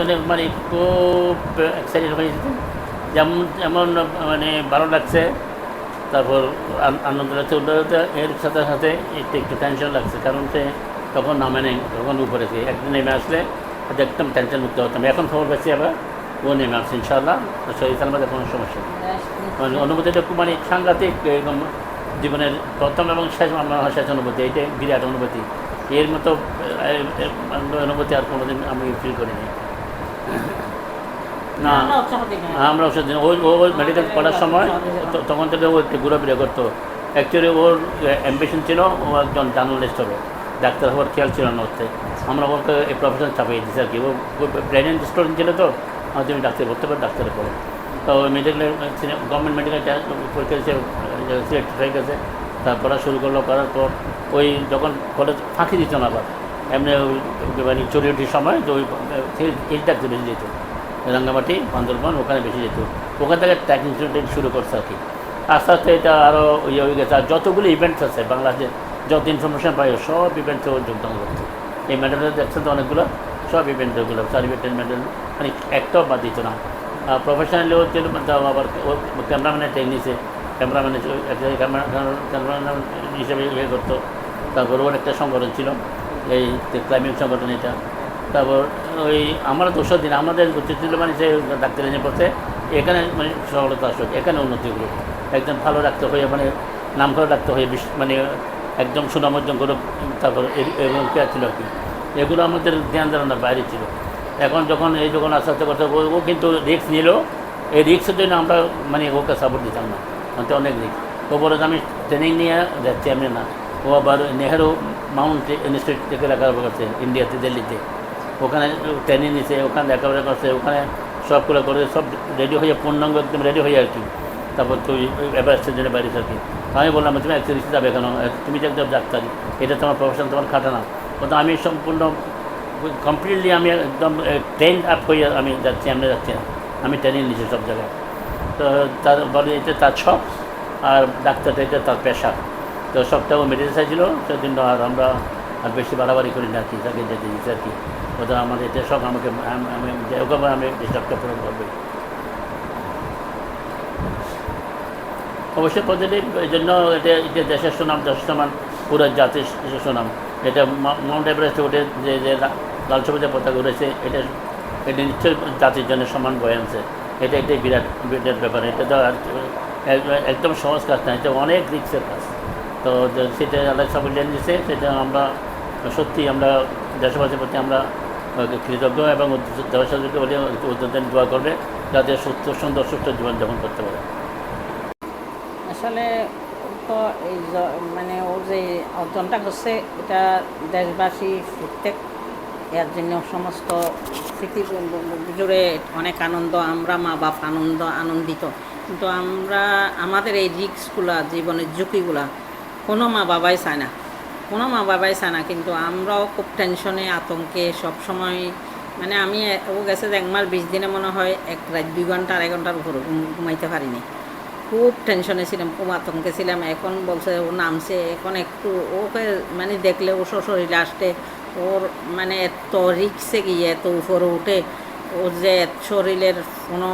শুনে মানে খুব এক্সাইটেড হয়ে যেত যেমন যেমন মানে ভালো লাগছে, তারপর আনন্দ লাগছে এর সাথে সাথে একটু একটু টেনশন লাগছে। কারণ সে তখন নামে নেই, তখন উপরে সে একদিন নেমে আসলে একদম টেনশন মুক্ত হতাম। এখন খবর পাচ্ছি আবার ও নেমে আসছে ইনশাল্লাহ শহীদ সালমাদের কোনো সমস্যা নেই। মানে অনুভূতিটা খুব মানে সাংঘাতিক, এরকম জীবনের প্রথম এবং শেষ আমার শেষ অনুভূতি এইটাই বিরাট অনুভূতি। এর মতো অনুভূতি আর কোনোদিন আমি ফিল করিনি। না আমরা ওষুধ দিন ওই ও মেডিকেল পড়ার সময় তখন থেকে ও একটু ঘুরাফিরা করতো। অ্যাকচুয়ালি ওর অ্যাম্বিশন ছিল ও একজন জার্নালিস্ট হবে। ডাক্তার হওয়ার খেয়াল ছিল না ওতে। আমরা ওকে এই প্রফেশন চাপিয়ে দিচ্ছি আর কি। ও ব্রেনেন্ট স্টুডেন্ট ছিল তো তুমি ডাক্তার করতে পারো ডাক্তারে পড়ো। তো ওই মেডিকেল গভর্নমেন্ট মেডিকেল পরীক্ষা সিলেক্ট হয়ে গেছে। তার পড়া শুরু করল করার পর ওই যখন কলেজ ফাঁকি দিত না আবার এমনি মানে চুরিটির সময়, তো এই ডাক্তার বেশি যেত। রাঙ্গামাটি, বান্দরবান, ওখানে বেশি যেত। ওখান থেকে ট্র্যাকিং শুরু করছে আর কি। আস্তে আস্তে এটা আরও ইয়ে হয়ে গেছে। আর যতগুলো ইভেন্টস আছে বাংলাদেশে, যত ইনফরমেশন পাই, সব ইভেন্টসে ও যোগদান করছে। এই মেডেলে দেখছেন তো অনেকগুলো, সব ইভেন্টগুলো সার্টিফিকেট মেডেল মানে একটাও বাদ দিত না। প্রফেশনালি ও ছিল তাও আবার ক্যামেরাম্যানের ট্রেন নিছে। ক্যামেরাম্যানে ক্যামেরা ক্যামেরাম্যান হিসেবে ইয়ে করতো। তারপর ওর একটা সংগঠন ছিল। এই ক্লাইম্বিং সংগঠন এটা তারপর ওই আমরা দোষর দিন আমাদের ছিল মানে সে ডাক্তার এনে পড়তে এখানে মানে সফলতা আসুক, এখানে উন্নতি করুক একজন ভালো ডাক্তার হয়ে মানে নাম করা ডাক্তার হয়ে, বিশ- মানে একদম সুনাম অর্জন করুক তারপর এবং কে ছিল আর কি। এগুলো আমাদের ধ্যান ধারণার বাইরে ছিল। এখন যখন এই যখন আস্তে আস্তে ও- ও কিন্তু রিস্ক নিল। এই রিক্সের জন্য আমরা মানে ওকে সাপোর্ট দিতাম না। অনেক রিক্স ও বলে আমি ট্রেনিং নিয়ে যাচ্ছি, আমি না। ও আবার নেহেরু মাউন্ট ইনস্টিটিউট থেকে লেখাপড়া করছে ইন্ডিয়াতে দিল্লিতে। ওখানে ট্রেনিং নিছে, ওখানে লেখাপড়া করছে, ওখানে সবগুলো করে সব রেডি হয়ে, পূর্ণাঙ্গ একদম রেডি হয়ে আর কি তারপর তুই এভারেস্টের জন্য বাইরে আর কি আমি বললাম, তুমি অ্যাক্সিডেন্ট যাবে কেন? তুমি যে একদম ডাক্তারি। এটা তোমার প্রফেশন তোমার খাটা না কিন্তু আমি সম্পূর্ণ কমপ্লিটলি আমি একদম ট্রেন আপ হয়ে আমি যাচ্ছি আমি যাচ্ছি না। আমি ট্রেনিং নিচ্ছি সব জায়গায়। তো তার বলে, এটা তার শখ, আর ডাক্তারটা এটা তার পেশা। তো সবটাও মেডিকেল ছিল সেজন্য আর আমরা আর বেশি বাড়াবাড়ি করি না কি, তাকে যেতে দিচ্ছি আর কি। ওটা আমাদের এটা শখ আমাকে, আমি ওকে আমি ডিস্টার্বটা পূরণ করব। অবশ্যই পজিটিভ এই জন্য এটা এটা দেশের সুনাম, দেশের সমান, পুরো জাতির সুনাম। এটা মাউন্ট এভারেস্টে উঠে যে যে লাল সবুজের পতাকা উঠেছে এটা এটা নিশ্চয়ই জাতির জন্য সমান বয়ে আনছে। এটা একটাই বিরাট বিরাট ব্যাপার। এটা তো একদম সহজ কাজ না, এটা অনেক রিক্সের কাজ। তো সেটা আল্লাহ সাবুল্যান দিচ্ছে সেটা আমরা সত্যি আমরা দেশবাসীর প্রতি আমরা কৃতজ্ঞ এবং দেশবাসীকে বলে উদ্যোগ দোয়া করবে, যাতে সুস্থ সুন্দর সুস্থ জীবনযাপন করতে পারে। আসলে তো এই মানে ও যে অর্জনটা করছে এটা দেশবাসী, প্রত্যেক এর জন্য সমস্ত স্মৃতি জুড়ে অনেক আনন্দ, আমরা মা বাপ আনন্দ, আনন্দিত। কিন্তু আমরা, আমাদের এই রিক্সগুলা জীবনের ঝুঁকিগুলা কোনো মা বাবাই চায় না। কোনো মা বাবাই চায় না, কিন্তু আমরাও খুব টেনশনে আতঙ্কে সব সময় মানে আমি ও গেছে যে এক মাস বিশ দিনে মনে হয় এক রাত দুই ঘণ্টা, আড়াই ঘণ্টার উপরে ঘুমাইতে পারিনি। খুব টেনশনে ছিলাম, খুব আতঙ্কে ছিলাম। এখন বলছে ও নামছে, এখন একটু ওকে মানে দেখলে ও শরীরে আসতে, ওর মানে এত রিক্সে গিয়ে এত উপরে উঠে, ওর যে শরীরের কোনো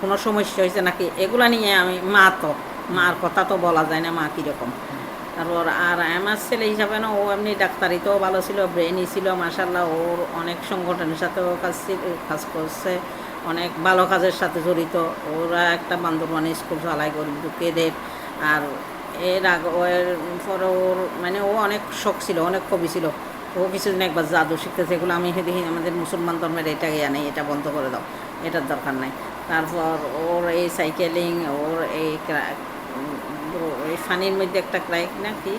কোনো সমস্যা হয়েছে নাকি, এগুলা নিয়ে আমি মা তো মার কথা তো বলা যায় না, মা কীরকম। তারপর আর আমার ছেলে হিসাবে না, ও এমনি ডাক্তারিতেও ভালো ছিল ব্রেনই ছিল মাসাল্লাহ ওর অনেক সংগঠনের সাথেও কাজ কাজ করছে, অনেক ভালো কাজের সাথে জড়িত। ওরা একটা বান্দরবানে স্কুল চালাই গরিব দুঃখীদের আর এর আগে ওর পরে ওর মানে ও অনেক শখ ছিল, অনেক কবি ছিল। ও কিছুদিন একবার জাদু শিখতেছে, এগুলো আমি দেখি, আমাদের মুসলমান ধর্মের এটা ইয়া নেই, এটা বন্ধ করে দাও, এটার দরকার নাই। তারপর ওর এই সাইকেলিং ওর এই উম, ফানির মধ্যে একটা ক্রাইক নাকি?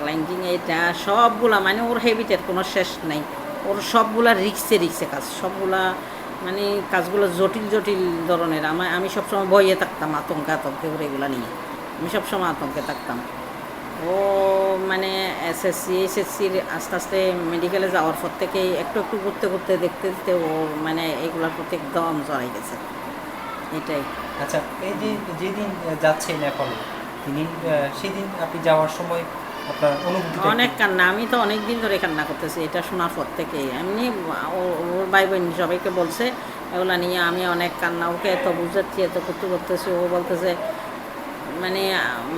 ক্লাইম্বিং এটা সবগুলা মানে ওর হেবিটের কোনো শেষ নাই। ওর সবগুলা রিক্সে রিক্সে কাজ সবগুলা মানে কাজগুলো জটিল জটিল ধরনের। আমার আমি সবসময় ভয়ে থাকতাম আতঙ্কে আতঙ্কে ওর এগুলো নিয়ে। আমি সবসময় আতঙ্কে থাকতাম। ও মানে এসএসসি এসএসসির আস্তে আস্তে মেডিকেলে যাওয়ার পর থেকে একটু একটু ঘুরতে ঘুরতে দেখতে দেখতে ও মানে এগুলোর প্রতি একদম জড়াই গেছে। এটাই। আচ্ছা এই যে যেদিন যাচ্ছেন নেপালে তিনি সেদিন আপনি যাওয়ার সময় আপনার অনুভূতি অনেক কান্না আমি তো অনেক দিন ধরে কান্না করতেছি এটা শোনার পর থেকে এমনি ওর ভাই বোন সবাইকে বলছে এগুলা নিয়ে আমি অনেক কান্না ওকে এত বুঝাচ্ছি এত করতে করতেছি। ও বলতেছে মানে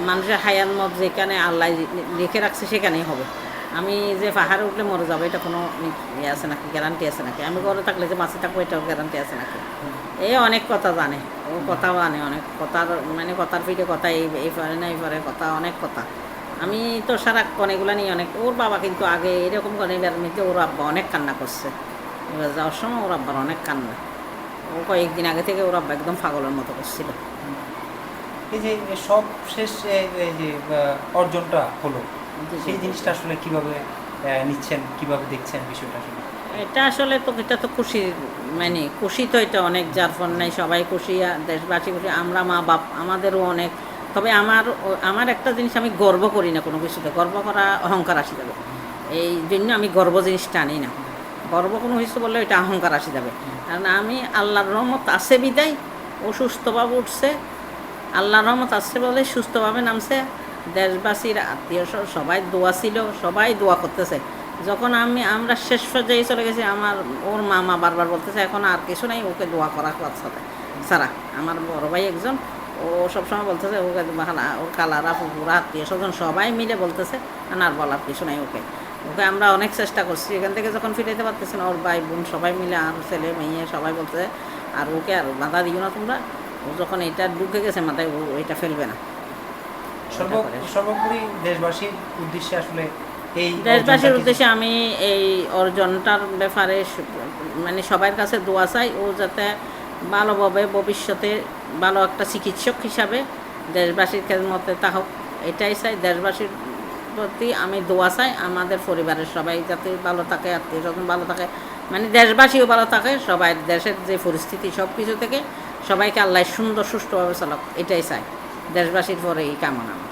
মানুষের হায়ার মত যেখানে আল্লাহ লিখে রাখছে সেখানেই হবে। আমি যে পাহাড়ে উঠলে মরে যাব এটা কোনো ইয়ে আছে নাকি গ্যারান্টি আছে নাকি? আমি ঘরে থাকলে যে বাঁচে থাকব এটাও গ্যারান্টি আছে নাকি? এ অনেক কথা জানে। ও কথাও জানে অনেক কথার মানে কথার পিঠে কথা এই এই পারে না এই পারে কথা অনেক কথা। আমি তো সারাক্ষণ এগুলো নিয়ে অনেক ওর বাবা কিন্তু আগে এরকম করে এবার মধ্যে ওর আব্বা অনেক কান্না করছে। এবার যাওয়ার সময় ওর আব্বার অনেক কান্না। ও কয়েকদিন আগে থেকে ওর আব্বা একদম পাগলের মতো করছিল। এই যে সব শেষ এই যে অর্জনটা হলো। সেই জিনিসটা আসলে কীভাবে নিচ্ছেন কীভাবে দেখছেন বিষয়টা আসলে? এটা আসলে তো, এটা তো খুশি মানে খুশি তো এটা অনেক, যার ফল নাই, সবাই খুশি দেশবাসী খুশি, আমরা মা বাপ, আমাদেরও অনেক। তবে আমার আমার একটা জিনিস আমি গর্ব করি না কোনো কিছুতে, গর্ব করা অহংকার আসি যাবে। এই জন্য আমি গর্ব জিনিস টানি না। গর্ব কোনো কিছু বললে এটা অহংকার আসি যাবে। কারণ আমি আল্লাহর রহমত আছে বিদায়, ও সুস্থভাবে উঠছে। আল্লাহর রহমত আছে বলে সুস্থভাবে নামছে। দেশবাসীর আত্মীয় সবাই দোয়া ছিল, সবাই দোয়া করতেছে। যখন আমি আমরা শেষ পর্যায়ে চলে গেছি আমার ওর মামা বারবার বলতেছে এখন আর কিছু নাই ওকে দোয়া করা সাথে সারা আমার বড় ভাই একজন ও সবসময় বলতেছে ওকে ওর কালারা ফুপুরা আত্মীয় স্বজন সবাই মিলে বলতেছে আর বলার কিছু নাই ওকে। ওকে আমরা অনেক চেষ্টা করছি এখান থেকে যখন ফিরাইতে পারতেছি না ওর ভাই বোন সবাই মিলে আর ছেলে মেয়ে সবাই বলতেছে আর ওকে আর বাধা দিও না তোমরা। ও যখন এটা ঢুকে গেছে মাথায় ও এটা ফেলবে না। সর্ব সর্বোপরি দেশবাসীর উদ্দেশ্যে আসলে দেশবাসীর উদ্দেশ্যে আমি এই অর্জনটার ব্যাপারে মানে সবার কাছে দোয়া চাই ও যাতে ভালোভাবে ভবিষ্যতে ভালো একটা চিকিৎসক হিসাবে দেশবাসীর মতে তা হোক এটাই চাই। দেশবাসীর প্রতি আমি দোয়া চাই আমাদের পরিবারের সবাই যাতে ভালো থাকে আত্মীয় স্বজন ভালো থাকে মানে দেশবাসীও ভালো থাকে সবাই দেশের যে পরিস্থিতি সব কিছু থেকে সবাইকে আল্লাহ সুন্দর সুষ্ঠুভাবে চালক এটাই চাই। দেশবাসীর পরে এই কামনা আমার।